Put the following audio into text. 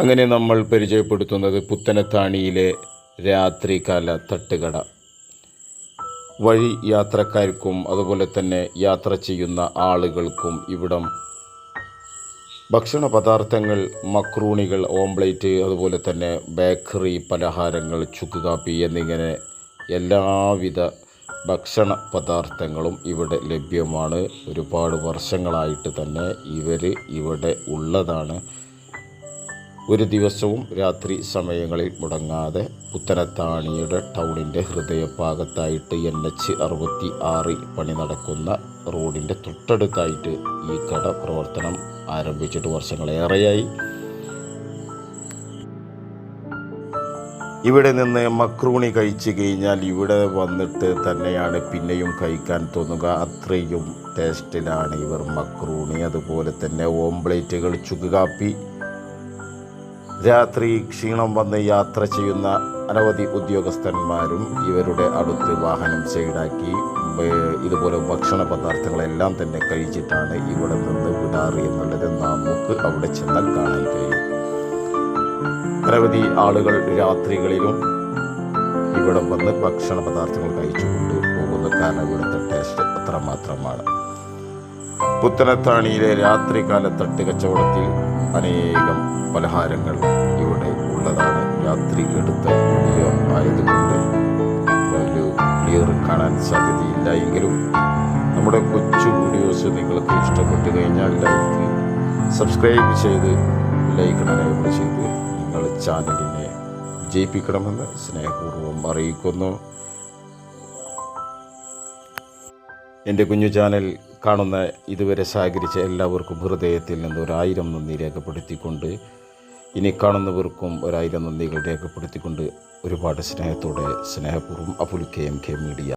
അങ്ങനെ നമ്മൾ പരിചയപ്പെടുത്തുന്നത് പുത്തനത്താണിയിലെ രാത്രികാല തട്ടുകട വഴി യാത്രക്കാർക്കും അതുപോലെ തന്നെ യാത്ര ചെയ്യുന്ന ആളുകൾക്കും ഇവിടം. ഭക്ഷണ പദാർത്ഥങ്ങൾ മക്രൂണികൾ ഓംപ്ലേറ്റ് അതുപോലെ തന്നെ ബേക്കറി പലഹാരങ്ങൾ ചുക്ക് കാപ്പി എന്നിങ്ങനെ എല്ലാവിധ ഭക്ഷണ പദാർത്ഥങ്ങളും ഇവിടെ ലഭ്യമാണ്. ഒരുപാട് വർഷങ്ങളായിട്ട് തന്നെ ഇവർ ഇവിടെ ഉള്ളതാണ്. ഒരു ദിവസവും രാത്രി സമയങ്ങളിൽ മുടങ്ങാതെ പുത്തനത്താണിയുടെ ടൗണിന്റെ ഹൃദയഭാഗത്തായിട്ട് എൻ എച്ച് അറുപത്തി ആറിൽ പണി നടക്കുന്ന റോഡിന്റെ തൊട്ടടുത്തായിട്ട് ഈ കട പ്രവർത്തനം ആരംഭിച്ചിട്ട് വർഷങ്ങളേറെയായി. ഇവിടെ നിന്ന് മക്രൂണി കഴിച്ചു കഴിഞ്ഞാൽ ഇവിടെ വന്നിട്ട് തന്നെയാണ് പിന്നെയും കഴിക്കാൻ തോന്നുക. അത്രയും ടേസ്റ്റിലാണ് ഇവർ മക്രൂണി. അതുപോലെ തന്നെ ഓംപ്ലേറ്റുകൾ ചുക്കുകാപ്പി രാത്രി ക്ഷീണം വന്ന് യാത്ര ചെയ്യുന്ന അനവധി ഉദ്യോഗസ്ഥന്മാരും ഇവരുടെ അടുത്ത് വാഹനം സൈഡാക്കി ഇതുപോലെ ഭക്ഷണ പദാർത്ഥങ്ങളെല്ലാം തന്നെ കഴിച്ചിട്ടാണ് ഇവിടെ നിന്ന് വിടാറ് എന്നുള്ളത് നമുക്ക് അവിടെ ചെന്നാൽ കാണാൻ കഴിയും. അനവധി ആളുകൾ രാത്രികളിലും ഇവിടെ വന്ന് ഭക്ഷണ പദാർത്ഥങ്ങൾ കഴിച്ചുകൊണ്ട് പോകുന്നു കാരണം ഇവിടുത്തെ ടേസ്റ്റ് അത്രമാത്രമാണ്. പുത്തനത്താണിയിലെ രാത്രികാല തട്ട് കച്ചവടത്തിൽ അനേകം പലഹാരങ്ങൾ രാത്രി എടുത്ത വീഡിയോ ആയതുകൊണ്ട് ഒരു ക്ലിയർ കാണാൻ സാധ്യതയില്ല. എങ്കിലും നമ്മുടെ കൊച്ചു വീഡിയോസ് നിങ്ങൾക്ക് ഇഷ്ടപ്പെട്ടു കഴിഞ്ഞാൽ ലൈക്ക് സബ്സ്ക്രൈബ് ചെയ്ത് ലൈക്ക് എനേബിൾ ചെയ്ത് നിങ്ങൾ ചാനലിനെ വിജയിപ്പിക്കണമെന്ന് സ്നേഹപൂർവം അറിയിക്കുന്നു. എന്റെ കുഞ്ഞു ചാനൽ കാണുന്ന ഇതുവരെ സഹകരിച്ച എല്ലാവർക്കും ഹൃദയത്തിൽ നിന്ന് ഒരായിരം നന്ദി രേഖപ്പെടുത്തിക്കൊണ്ട് ഇനി കാണുന്നവർക്കും ഒരായിരം നന്ദികൾ രേഖപ്പെടുത്തിക്കൊണ്ട് ഒരുപാട് സ്നേഹത്തോടെ സ്നേഹപൂർവം Apul K M K media.